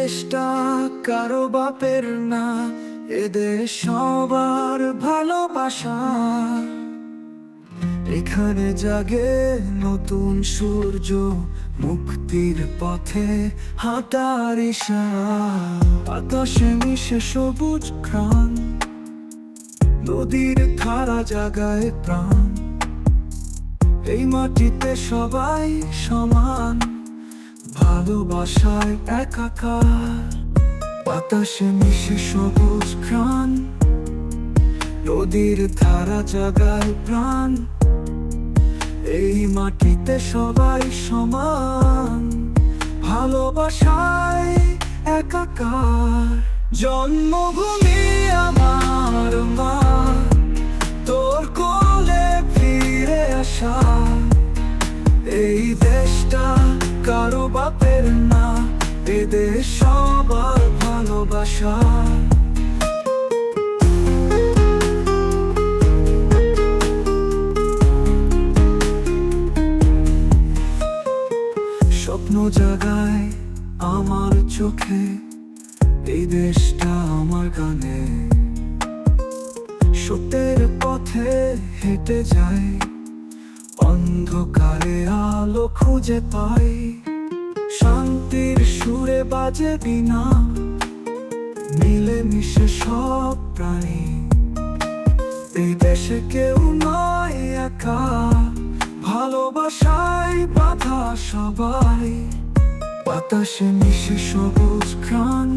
দেশটা কারও বাপের না এদেশ সবার ভালোবাসা। এখানে জাগে নতুন সূর্য, মুক্তির পথে ইশারা বাতাসে মিশে সবুজ ঘ্রাণ, নদীর ধারা জাগায় প্রাণ। এই মাটিতে সবাই সমান। ভালোবাসায় একাকার। বাতাসে মিশে সবুজ ঘ্রাণ। নদীর ধারা জাগায় প্রাণ। এই মাটিতে সবাই সমান। ভালোবাসায় একাকার। জন্মভূমি আমার মা। তোর কোলে ফিরে আসা। এই বাপের না এদেশ সবার ভালোবাসা। স্বপ্ন জাগায় আমার চোখে, এই দেশটা আমার গানে সত্যের পথে হেঁটে যাই, অন্ধকারে আলো খুঁজে পাই। শান্তির সুরে বাজে বিনা মিলে মিশে সব প্রাণী। এই দেশে কেউ নয় একা, ভালোবাসায় বাধা সবাই। বাতাসে মিশে সবুজ ঘ্রাণ,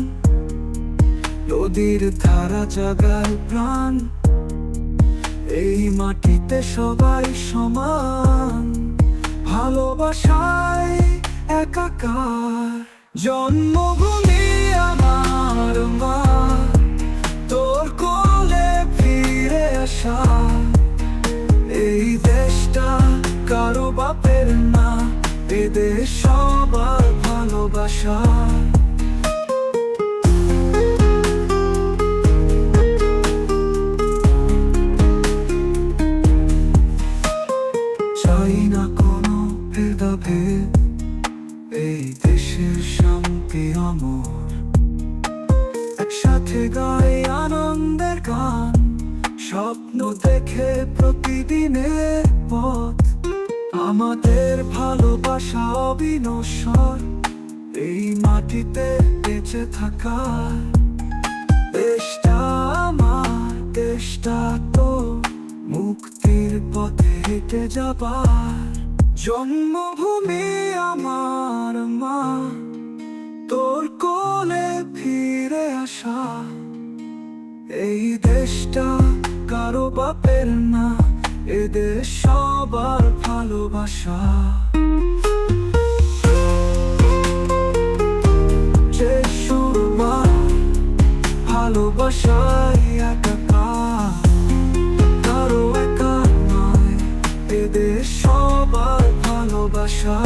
নদীর ধারা জাগায় প্রাণ। এই মাটিতে সবাই সমান, ভালোবাসায় একাকার। জন্মভূমি আমার মা, তোর কোলে ফিরে আসা। এই দেশটা কারও বাপের না, এদের সবার ভালোবাসা। একসাথে গাই আনন্দের গান, স্বপ্ন দেখে প্রতিদিনের পথ। আমাদের ভালোবাসা অবিনশ্বর, এই মাটিতে বেঁচে থাকার। দেশটা আমার, দেশটা তো, মুক্তির পথে হেঁটে যাবার। জন্মভূমি আমার মা চেষ্টা, কারও বাপের না, এদের সবার ভালোবাসা। ভালোবাসায় একা কারও একা নয়, এদের সবার ভালোবাসা।